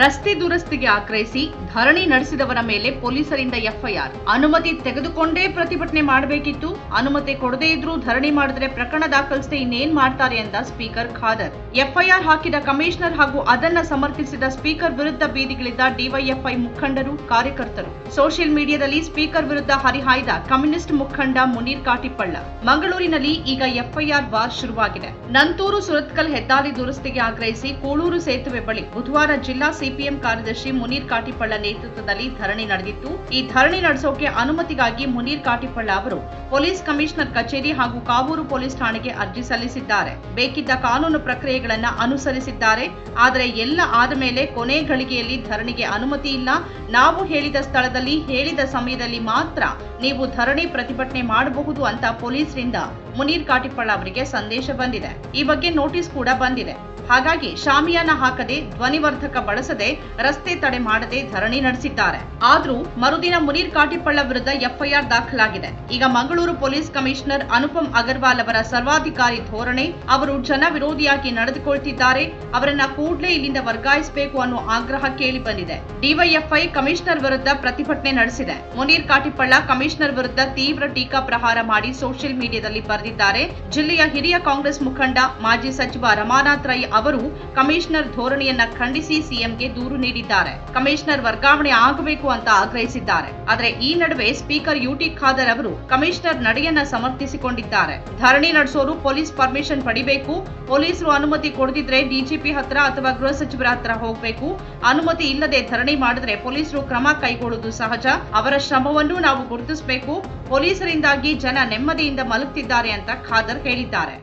ರಸ್ತೆ ದುರಸ್ತಿಗೆ ಆಗ್ರಹಿಸಿ ಧರಣಿ ನಡೆಸಿದವರ ಮೇಲೆ ಪೊಲೀಸರಿಂದ ಎಫ್ಐಆರ್. ಅನುಮತಿ ತೆಗೆದುಕೊಂಡೇ ಪ್ರತಿಭಟನೆ ಮಾಡಬೇಕಿತ್ತು. ಅನುಮತಿ ಕೊಡದೇ ಇದ್ರೂ ಧರಣಿ ಮಾಡಿದ್ರೆ ಪ್ರಕರಣ ದಾಖಲಿಸದೆ ಇನ್ನೇನ್ ಮಾಡ್ತಾರೆ ಎಂದ ಸ್ಪೀಕರ್ ಖಾದರ್. ಎಫ್ಐಆರ್ ಹಾಕಿದ ಕಮಿಷನರ್ ಹಾಗೂ ಅದನ್ನ ಸಮರ್ಥಿಸಿದ ಸ್ಪೀಕರ್ ವಿರುದ್ಧ ಬೀದಿಗಿಳಿದ ಡಿವೈಎಫ್ಐ ಮುಖಂಡರು, ಕಾರ್ಯಕರ್ತರು. ಸೋಷಿಯಲ್ ಮೀಡಿಯಾದಲ್ಲಿ ಸ್ಪೀಕರ್ ವಿರುದ್ಧ ಹರಿಹಾಯ್ದ ಕಮ್ಯುನಿಸ್ಟ್ ಮುಖಂಡ ಮುನೀರ್ ಕಾಟಿಪಳ್ಳ ಮಂಗಳೂರಿನಲ್ಲಿ ಈಗ ಎಫ್ಐಆರ್ ವಾರ್ ಶುರುವಾಗಿದೆ. ನಂತೂರು ಸುರತ್ಕಲ್ ಹೆದ್ದಾರಿ ದುರಸ್ತಿಗೆ ಆಗ್ರಹಿಸಿ ಕೂಳೂರು ಸೇತುವೆ ಬಳಿ ಬುಧವಾರ ಜಿಲ್ಲಾ ಸಿಪಿಎಂ ಕಾರ್ಯದರ್ಶಿ ಮುನೀರ್ ಕಾಟಿಪಳ್ಳ ನೇತೃತ್ವದಲ್ಲಿ ಧರಣಿ ನಡೆದಿತ್ತು. ಈ ಧರಣಿ ನಡೆಸೋಕೆ ಅನುಮತಿಗಾಗಿ ಮುನೀರ್ ಕಾಟಿಪಳ್ಳ ಅವರು ಪೊಲೀಸ್ ಕಮಿಷನರ್ ಕಚೇರಿ ಹಾಗೂ ಕಾವೂರು ಪೊಲೀಸ್ ಠಾಣೆಗೆ ಅರ್ಜಿ ಸಲ್ಲಿಸಿದ್ದಾರೆ. ಬೇಕಿದ್ದ ಕಾನೂನು ಪ್ರಕ್ರಿಯೆಗಳನ್ನ ಅನುಸರಿಸಿದ್ದಾರೆ. ಆದರೆ ಎಲ್ಲ ಆದ ಮೇಲೆ ಕೊನೆ ಗಳಿಗೆಯಲ್ಲಿ ಧರಣಿಗೆ ಅನುಮತಿ ಇಲ್ಲ. ನಾವು ಹೇಳಿದ ಸ್ಥಳದಲ್ಲಿ ಹೇಳಿದ ಸಮಯದಲ್ಲಿ ಮಾತ್ರ ನೀವು ಧರಣಿ ಪ್ರತಿಭಟನೆ ಮಾಡಬಹುದು ಅಂತ ಪೊಲೀಸರಿಂದ ಮುನೀರ್ ಕಾಟಿಪಳ್ಳ ಅವರಿಗೆ ಸಂದೇಶ ಬಂದಿದೆ. ಈ ಬಗ್ಗೆ ನೋಟಿಸ್ ಕೂಡ ಬಂದಿದೆ. ಹಾಗಾಗಿ ಶಾಮಿಯಾನ ಹಾಕದೆ ಧ್ವನಿವರ್ಧಕ ಬಳಸದೆ ರಸ್ತೆ ತಡೆ ಮಾಡದೆ ಧರಣಿ ನಡೆಸಿದ್ದಾರೆ. ಆದ್ರೂ ಮರುದಿನ ಮುನೀರ್ ಕಾಟಿಪಳ್ಳ ವಿರುದ್ಧ ಎಫ್ಐಆರ್ ದಾಖಲಾಗಿದೆ. ಈಗ ಮಂಗಳೂರು ಪೊಲೀಸ್ ಕಮಿಷನರ್ ಅನುಪಮ್ ಅಗರ್ವಾಲ್ ಅವರ ಸರ್ವಾಧಿಕಾರಿ ಧೋರಣೆ ಅವರು ಜನ ವಿರೋಧಿಯಾಗಿ ನಡೆದುಕೊಳ್ತಿದ್ದಾರೆ. ಅವರನ್ನ ಕೂಡಲೇ ಇಲ್ಲಿಂದ ವರ್ಗಾಯಿಸಬೇಕು ಅನ್ನೋ ಆಗ್ರಹ ಕೇಳಿ ಬಂದಿದೆ. ಡಿವೈಎಫ್ಐ ಕಮಿಷನರ್ ವಿರುದ್ಧ ಪ್ರತಿಭಟನೆ ನಡೆಸಿದೆ. ಮುನೀರ್ ಕಾಟಿಪಳ್ಳ ಕಮಿಷನರ್ ವಿರುದ್ಧ ತೀವ್ರ ಟೀಕಾ ಪ್ರಹಾರ ಮಾಡಿ ಸೋಷಿಯಲ್ ಮೀಡಿಯಾದಲ್ಲಿ ಬರೆದಿದ್ದಾರೆ. ಜಿಲ್ಲೆಯ ಹಿರಿಯ ಕಾಂಗ್ರೆಸ್ ಮುಖಂಡ, ಮಾಜಿ ಸಚಿವ ರಮಾನಾಥ್ ರೈ ಅವರು ಕಮಿಷನರ್ ಧೋರಣೆಯನ್ನ ಖಂಡಿಸಿ ಸಿಎಂಗೆ ದೂರು ನೀಡಿದ್ದಾರೆ. ಕಮಿಷನರ್ ವರ್ಗಾವಣೆ ಆಗಬೇಕು ಅಂತ ಆಗ್ರಹಿಸಿದ್ದಾರೆ. ಆದರೆ ಈ ನಡುವೆ ಸ್ಪೀಕರ್ ಯುಟಿ ಖಾದರ್ ಅವರು ಕಮಿಷನರ್ ನಡೆಯನ್ನ ಸಮರ್ಥಿಸಿಕೊಂಡಿದ್ದಾರೆ. ಧರಣಿ ನಡೆಸೋರು ಪೊಲೀಸ್ ಪರ್ಮಿಷನ್ ಪಡಿಬೇಕು. ಪೊಲೀಸರು ಅನುಮತಿ ಕೊಡದಿದ್ರೆ ಡಿಜಿಪಿ ಹತ್ರ ಅಥವಾ ಗೃಹ ಸಚಿವರ ಹತ್ರ ಹೋಗಬೇಕು. ಅನುಮತಿ ಇಲ್ಲದೆ ಧರಣಿ ಮಾಡಿದ್ರೆ ಪೊಲೀಸರು ಕ್ರಮ ಕೈಗೊಳ್ಳುವುದು ಸಹಜ. ಅವರ ಶ್ರಮವನ್ನು ನಾವು ಗುರುತಿಸಬೇಕು. ಪೊಲೀಸರಿಂದಾಗಿ ಜನ ನೆಮ್ಮದಿಯಿಂದ ಮಲಗ್ತಿದ್ದಾರೆ ಅಂತ ಖಾದರ್ ಹೇಳಿದ್ದಾರೆ.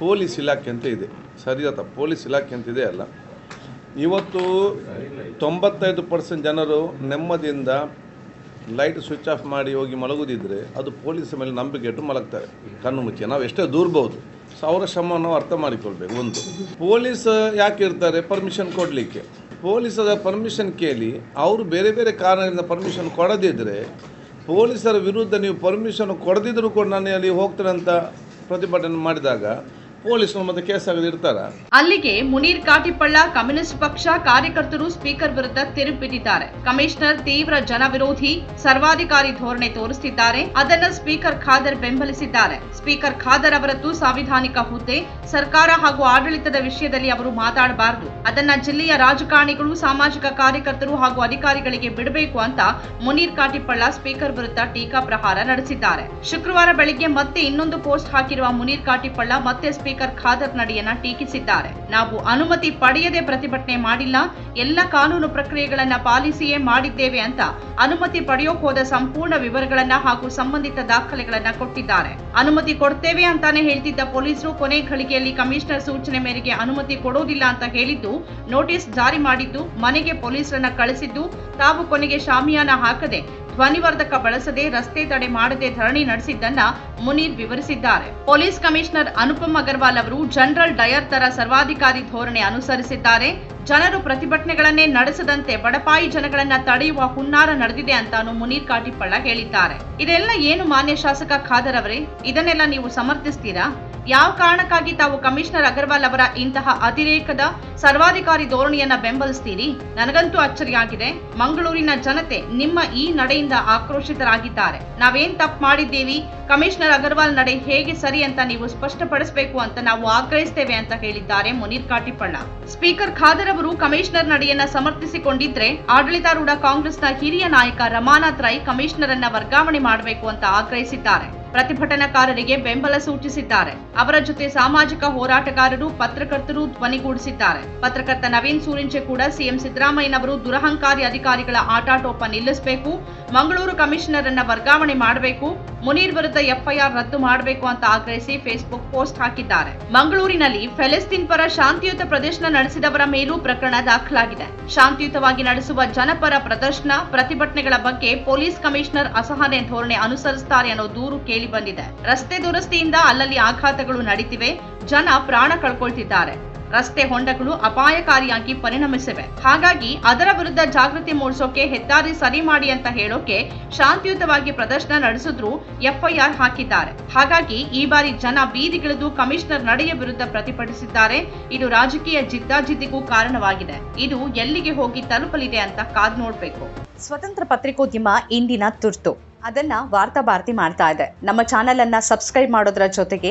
ಪೊಲೀಸ್ ಇಲಾಖೆ ಅಂತ ಇದೆ. ಸರಿಯಾದ ಪೊಲೀಸ್ ಇಲಾಖೆ ಅಂತ ಇದೆ ಅಲ್ಲ. ಇವತ್ತು ತೊಂಬತ್ತೈದು ಪರ್ಸೆಂಟ್ ಜನರು ನೆಮ್ಮದಿಯಿಂದ ಲೈಟ್ ಸ್ವಿಚ್ ಆಫ್ ಮಾಡಿ ಹೋಗಿ ಮಲಗುದಿದ್ರೆ ಅದು ಪೊಲೀಸ್ ಮೇಲೆ ನಂಬಿಕೆ ಇಟ್ಟು ಮಲಗ್ತಾರೆ. ಕಣ್ಣು ಮುಚ್ಚಿ. ನಾವು ಎಷ್ಟೇ ದೂರ್ಬೋದು. ಸೊ, ಅವರ ಶ್ರಮ ನಾವು ಅರ್ಥ ಮಾಡಿಕೊಳ್ಬೇಕು. ಒಂದು, ಪೊಲೀಸ್ ಯಾಕೆ ಇರ್ತಾರೆ? ಪರ್ಮಿಷನ್ ಕೊಡಲಿಕ್ಕೆ. ಪೊಲೀಸರ ಪರ್ಮಿಷನ್ ಕೇಳಿ, ಅವರು ಬೇರೆ ಬೇರೆ ಕಾರಣದಿಂದ ಪರ್ಮಿಷನ್ ಕೊಡದಿದ್ದರೆ ಪೊಲೀಸರ ವಿರುದ್ಧ ನೀವು ಪರ್ಮಿಷನ್ ಕೊಡದಿದ್ದರೂ ಕೂಡ ನಾನು ಅಲ್ಲಿ ಹೋಗ್ತೇನೆ ಅಂತ ಪ್ರತಿಭಟನೆ ಮಾಡಿದಾಗ ಕೇಸ್ ಇರ್ತಾರ? ಅಲ್ಲಿಗೆ ಮುನೀರ್ ಕಾಟಿಪಳ್ಳ ಕಮ್ಯುನಿಸ್ಟ್ ಪಕ್ಷ ಕಾರ್ಯಕರ್ತರು ಸ್ಪೀಕರ್ ವಿರುದ್ಧ ತಿರುಪಿಟ್ಟಿದ್ದಾರೆ ಕಮಿಷನರ್ ತೀವ್ರ ಜನ ವಿರೋಧಿ ಸರ್ವಾಧಿಕಾರಿ ಧೋರಣೆ ತೋರಿಸುತ್ತಿದ್ದಾರೆ ಅದನ್ನ ಸ್ಪೀಕರ್ ಖಾದರ್ ಬೆಂಬಲಿಸಿದ್ದಾರೆ. ಸ್ಪೀಕರ್ ಖಾದರ್ ಅವರದ್ದು ಸಾಂವಿಧಾನಿಕ ಹುದ್ದೆ, ಸರ್ಕಾರ ಹಾಗೂ ಆಡಳಿತದ ವಿಷಯದಲ್ಲಿ ಅವರು ಮಾತಾಡಬಾರದು. ಅದನ್ನ ಜಿಲ್ಲೆಯ ರಾಜಕಾರಣಿಗಳು, ಸಾಮಾಜಿಕ ಕಾರ್ಯಕರ್ತರು ಹಾಗೂ ಅಧಿಕಾರಿಗಳಿಗೆ ಬಿಡಬೇಕು ಅಂತ ಮುನೀರ್ ಕಾಟಿಪಳ್ಳ ಸ್ಪೀಕರ್ ವಿರುದ್ಧ ಟೀಕಾ ಪ್ರಹಾರ ನಡೆಸಿದ್ದಾರೆ. ಶುಕ್ರವಾರ ಬೆಳಿಗ್ಗೆ ಮತ್ತೆ ಇನ್ನೊಂದು ಪೋಸ್ಟ್ ಹಾಕಿರುವ ಮುನೀರ್ ಕಾಟಿಪಳ್ಳ ಮತ್ತೆ ಸ್ಪೀಕರ್ ಖಾದರ್ ನಡೆಯನ್ನ ಟೀಕಿಸಿದ್ದಾರೆ. ನಾವು ಅನುಮತಿ ಪಡೆಯದೆ ಪ್ರತಿಭಟನೆ ಮಾಡಿಲ್ಲ, ಎಲ್ಲ ಕಾನೂನು ಪ್ರಕ್ರಿಯೆಗಳನ್ನ ಪಾಲಿಸಿಯೇ ಮಾಡಿದ್ದೇವೆ ಅಂತ ಅನುಮತಿ ಪಡೆಯೋಕ್ ಹೋದ ಸಂಪೂರ್ಣ ವಿವರಗಳನ್ನ ಹಾಗೂ ಸಂಬಂಧಿತ ದಾಖಲೆಗಳನ್ನ ಕೊಟ್ಟಿದ್ದಾರೆ. ಅನುಮತಿ ಕೊಡ್ತೇವೆ ಅಂತಾನೆ ಹೇಳ್ತಿದ್ದ ಪೊಲೀಸರು ಕೊನೆ ಘಳಿಗೆಯಲ್ಲಿ ಕಮಿಷನರ್ ಸೂಚನೆ ಮೇರೆಗೆ ಅನುಮತಿ ಕೊಡೋದಿಲ್ಲ ಅಂತ ಹೇಳಿದ್ದು, ನೋಟಿಸ್ ಜಾರಿ ಮಾಡಿದ್ದು ಮನೆಗೆ ಪೊಲೀಸರನ್ನ ಕಳಿಸಿದ್ದು ತಾವು ಕೊನೆಗೆ ಶಾಮಿಯಾನ ಹಾಕದೆ ಧ್ವನಿವರ್ಧಕ ಬಳಸದೆ ರಸ್ತೆ ತಡೆ ಮಾಡದೆ ಧರಣಿ ನಡೆಸಿದ್ದನ್ನ ಮುನೀರ್ ವಿವರಿಸಿದ್ದಾರೆ. ಪೊಲೀಸ್ ಕಮಿಷನರ್ ಅನುಪಮ್ ಅಗರ್ವಾಲ್ ಅವರು ಜನರಲ್ ಡಯರ್ ತರ ಸರ್ವಾಧಿಕಾರಿ ಧೋರಣೆ ಅನುಸರಿಸಿದ್ದಾರೆ. ಜನರು ಪ್ರತಿಭಟನೆಗಳನ್ನೇ ನಡೆಸದಂತೆ ಬಡಪಾಯಿ ಜನಗಳನ್ನ ತಡೆಯುವ ಹುನ್ನಾರ ನಡೆದಿದೆ ಅಂತಾನು ಮುನೀರ್ ಕಾಟಿಪಳ್ಳ ಹೇಳಿದ್ದಾರೆ. ಇದೆಲ್ಲ ಏನು ಮಾನ್ಯ ಶಾಸಕ ಖಾದರ್ ಅವರೇ? ಇದನ್ನೆಲ್ಲ ನೀವು ಸಮರ್ಥಿಸ್ತೀರಾ? ಯಾವ ಕಾರಣಕ್ಕಾಗಿ ತಾವು ಕಮಿಷನರ್ ಅಗರ್ವಾಲ್ ಅವರ ಇಂತಹ ಅತಿರೇಕದ ಸರ್ವಾಧಿಕಾರಿ ಧೋರಣೆಯನ್ನ ಬೆಂಬಲಿಸ್ತೀರಿ? ನನಗಂತೂ ಅಚ್ಚರಿಯಾಗಿದೆ. ಮಂಗಳೂರಿನ ಜನತೆ ನಿಮ್ಮ ಈ ನಡೆಯಿಂದ ಆಕ್ರೋಶಿತರಾಗಿದ್ದಾರೆ. ನಾವೇನ್ ತಪ್ಪು ಮಾಡಿದ್ದೀವಿ? ಕಮಿಷನರ್ ಅಗರ್ವಾಲ್ ನಡೆ ಹೇಗೆ ಸರಿ ಅಂತ ನೀವು ಸ್ಪಷ್ಟಪಡಿಸಬೇಕು ಅಂತ ನಾವು ಆಗ್ರಹಿಸ್ತೇವೆ ಅಂತ ಹೇಳಿದ್ದಾರೆ ಮುನೀರ್ ಕಾಟಿಪಳ್ಳ ಸ್ಪೀಕರ್ ಖಾದರ್ ಅವರು ಕಮಿಷನರ್ ನಡೆಯನ್ನ ಸಮರ್ಥಿಸಿಕೊಂಡಿದ್ರೆ ಆಡಳಿತಾರೂಢ ಕಾಂಗ್ರೆಸ್ನ ಹಿರಿಯ ನಾಯಕ ರಮಾನಾಥ್ ರೈ ಕಮಿಷನರ್ ಅನ್ನ ವರ್ಗಾವಣೆ ಮಾಡಬೇಕು ಅಂತ ಆಗ್ರಹಿಸಿದ್ದಾರೆ. ಪ್ರತಿಭಟನಾಕಾರರಿಗೆ ಬೆಂಬಲ ಸೂಚಿಸಿದ್ದಾರೆ. ಅವರ ಜೊತೆ ಸಾಮಾಜಿಕ ಹೋರಾಟಗಾರರು, ಪತ್ರಕರ್ತರು ಧ್ವನಿಗೂಡಿಸಿದ್ದಾರೆ ಪತ್ರಕರ್ತ ನವೀನ್ ಸೂರಿಂಚೆ ಕೂಡ ಸಿಎಂ ಸಿದ್ದರಾಮಯ್ಯನವರು ದುರಹಂಕಾರಿ ಅಧಿಕಾರಿಗಳ ಆಟಾಟೋಪ ನಿಲ್ಲಿಸಬೇಕು, ಮಂಗಳೂರು ಕಮಿಷನರ್ ಅನ್ನ ವರ್ಗಾವಣೆ ಮಾಡಬೇಕು ಮುನೀರ್ ವಿರುದ್ಧ ಎಫ್ಐಆರ್ ರದ್ದು ಮಾಡಬೇಕು ಅಂತ ಆಗ್ರಹಿಸಿ ಫೇಸ್ಬುಕ್ ಪೋಸ್ಟ್ ಹಾಕಿದ್ದಾರೆ. ಮಂಗಳೂರಿನಲ್ಲಿ ಫೆಲೆಸ್ತೀನ್ ಪರ ಶಾಂತಿಯುತ ಪ್ರದರ್ಶನ ನಡೆಸಿದವರ ಮೇಲೂ ಪ್ರಕರಣ ದಾಖಲಾಗಿದೆ. ಶಾಂತಿಯುತವಾಗಿ ನಡೆಸುವ ಜನಪರ ಪ್ರದರ್ಶನ, ಪ್ರತಿಭಟನೆಗಳ ಬಗ್ಗೆ ಪೊಲೀಸ್ ಕಮಿಷನರ್ ಅಸಹನೆ ಧೋರಣೆ ಅನುಸರಿಸುತ್ತಾರೆ ಅನ್ನೋ ದೂರು ಕೇಳಿ ಬಂದಿದೆ ರಸ್ತೆ ದುರಸ್ತಿಯಿಂದ ಅಲ್ಲಲ್ಲಿ ಆಘಾತಗಳು ನಡೀತಿವೆ. ಜನ ಪ್ರಾಣ ಕಳ್ಕೊಳ್ತಿದ್ದಾರೆ. ರಸ್ತೆ ಹೊಂಡಗಳು ಅಪಾಯಕಾರಿಯಾಗಿ ಪರಿಣಮಿಸಿವೆ. ಹಾಗಾಗಿ ಅದರ ವಿರುದ್ಧ ಜಾಗೃತಿ ಮೂಡಿಸೋಕೆ ಹೆದ್ದಾರಿ ಸರಿ ಮಾಡಿ ಅಂತ ಹೇಳೋಕೆ ಶಾಂತಿಯುತವಾಗಿ ಪ್ರದರ್ಶನ ನಡೆಸಿದ್ರು ಎಫ್ಐಆರ್ ಹಾಕಿದ್ದಾರೆ. ಹಾಗಾಗಿ ಈ ಬಾರಿ ಜನ ಬೀದಿಗಿಳಿದು ಕಮಿಷನರ್ ನಡೆಯ ವಿರುದ್ಧ ಪ್ರತಿಭಟಿಸಿದ್ದಾರೆ. ಇದು ರಾಜಕೀಯ ಜಿದ್ದಾಜಿದ್ದಿಗೂ ಕಾರಣವಾಗಿದೆ. ಇದು ಎಲ್ಲಿಗೆ ಹೋಗಿ ತಲುಪಲಿದೆ ಅಂತ ಕಾದ್ ನೋಡ್ಬೇಕು. ಸ್ವತಂತ್ರ ಪತ್ರಿಕೋದ್ಯಮ ಇಂದಿನ ತುರ್ತು. ಅದನ್ನ ವಾರ್ತಾ ಭಾರತಿ ಮಾಡ್ತಾ ಇದೆ. ನಮ್ಮ ಚಾನೆಲ್ ಅನ್ನ ಸಬ್ಸ್ಕ್ರೈಬ್ ಮಾಡೋದ್ರ ಜೊತೆಗೆ